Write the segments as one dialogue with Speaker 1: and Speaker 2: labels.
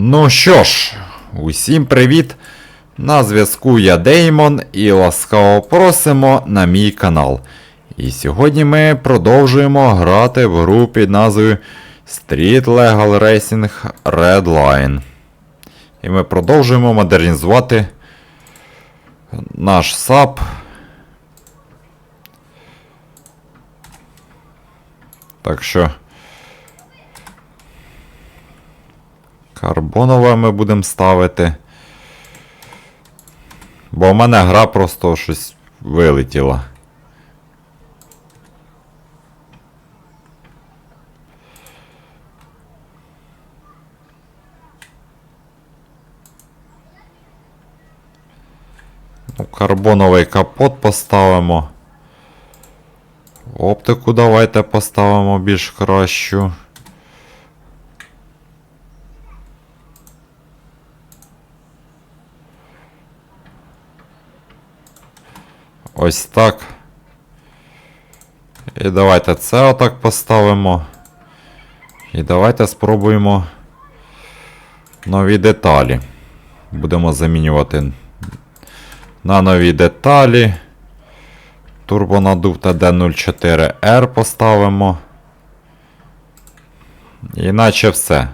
Speaker 1: Ну що ж, усім привіт! На зв'язку я Деймон і ласкаво просимо на мій канал. І сьогодні ми продовжуємо грати в гру під назвою Street Legal Racing Redline. І ми продовжуємо модернізувати наш САП. Так що. Карбонове ми будемо ставити. Бо в мене гра просто щось вилетіла. Ну, карбоновий капот поставимо. Оптику давайте поставимо більш кращу. Ось так. І давайте це отак поставимо. І давайте спробуємо нові деталі. Будемо замінювати на нові деталі. Турбонадув TD04R поставимо. Іначе все.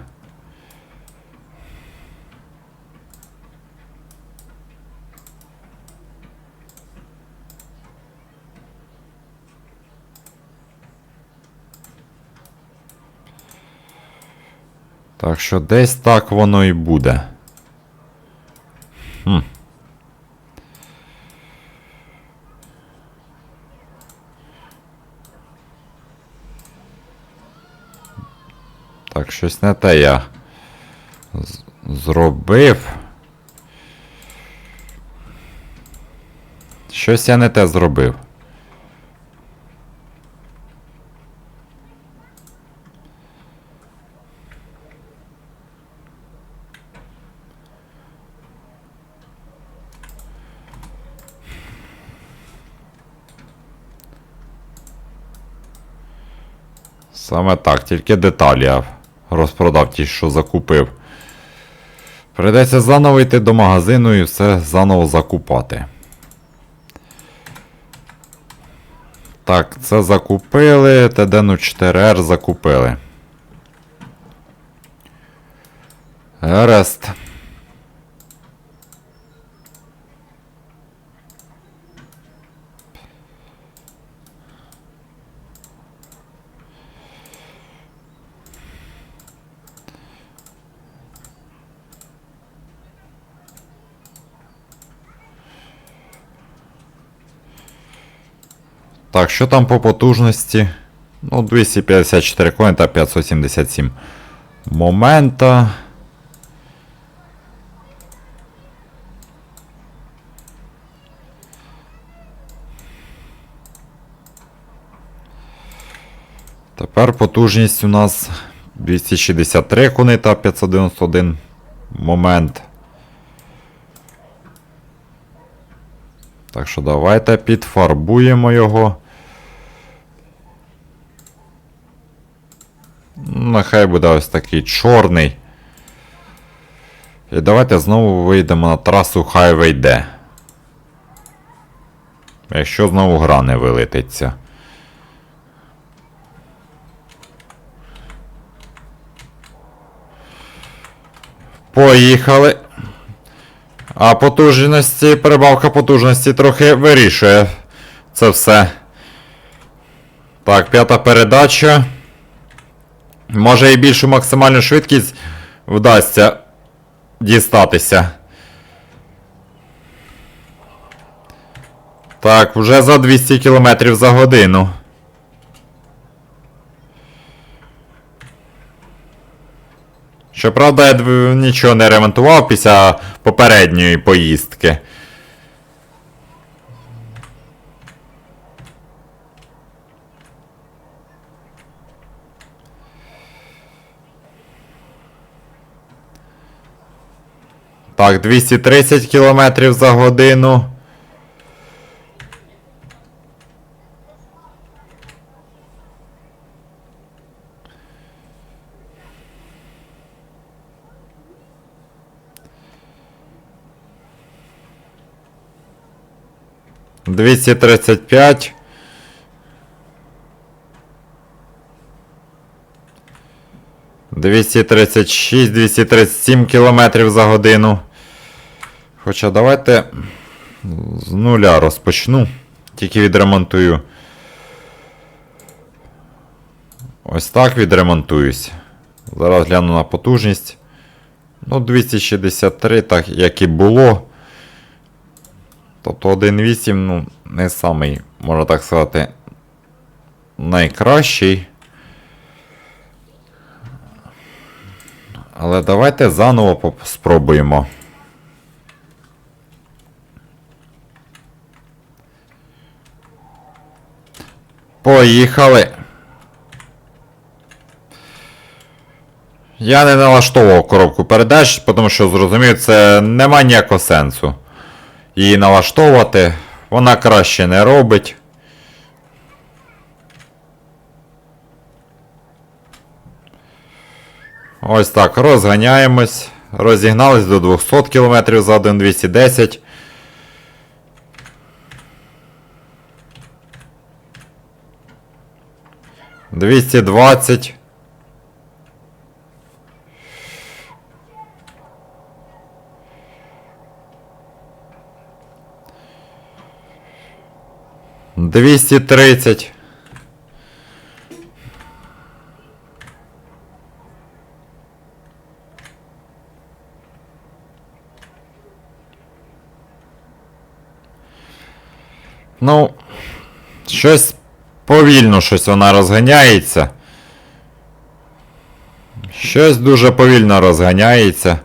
Speaker 1: Так що десь так воно і буде. Хм. Так, щось не те я зробив. Щось я не те зробив. Саме так, тільки деталі я розпродав ті, що закупив. Придеться заново йти до магазину і все заново закупати. Так, це закупили. TDNU 4R закупили. Гаразд. Так, що там по потужності? Ну, 254 коні та 577 момента. Тепер потужність у нас 263 кони та 591 момент. Так що давайте підфарбуємо його. Нехай буде ось такий чорний. І давайте знову вийдемо на трасу Highway D. Якщо знову гра не вилетиться. Поїхали. А потужності, прибавка потужності трохи вирішує це все. Так, п'ята передача. Може і більшу максимальну швидкість вдасться дістатися. Так, вже за 200 км за годину. Щоправда, я нічого не ремонтував після попередньої поїздки. Так, 230 км за годину. Двісті тридцять п'ять. Двісті тридцять шість, двісті тридцять сім кілометрів за годину. Хоча давайте з нуля розпочну. Тільки відремонтую. Ось так відремонтуюсь. Зараз гляну на потужність. Ну, 263, так як і було. Тобто 1.8, ну, не самий, можна так сказати, найкращий. Але давайте заново спробуємо. Поїхали. Я не налаштовував коробку передач, тому що зрозумів, це нема ніякого сенсу. Її налаштовувати. Вона краще не робить. Ось так, розганяємось. Розігнались до 200 км за 1,210. Двісті двадцять. Двісті тридцять. Ну, щось повільно щось вона розганяється. Щось дуже повільно розганяється.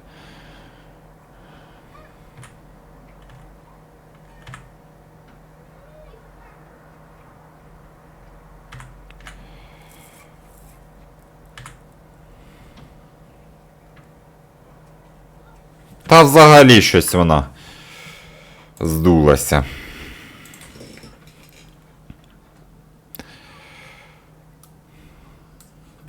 Speaker 1: Та взагалі щось вона здулася.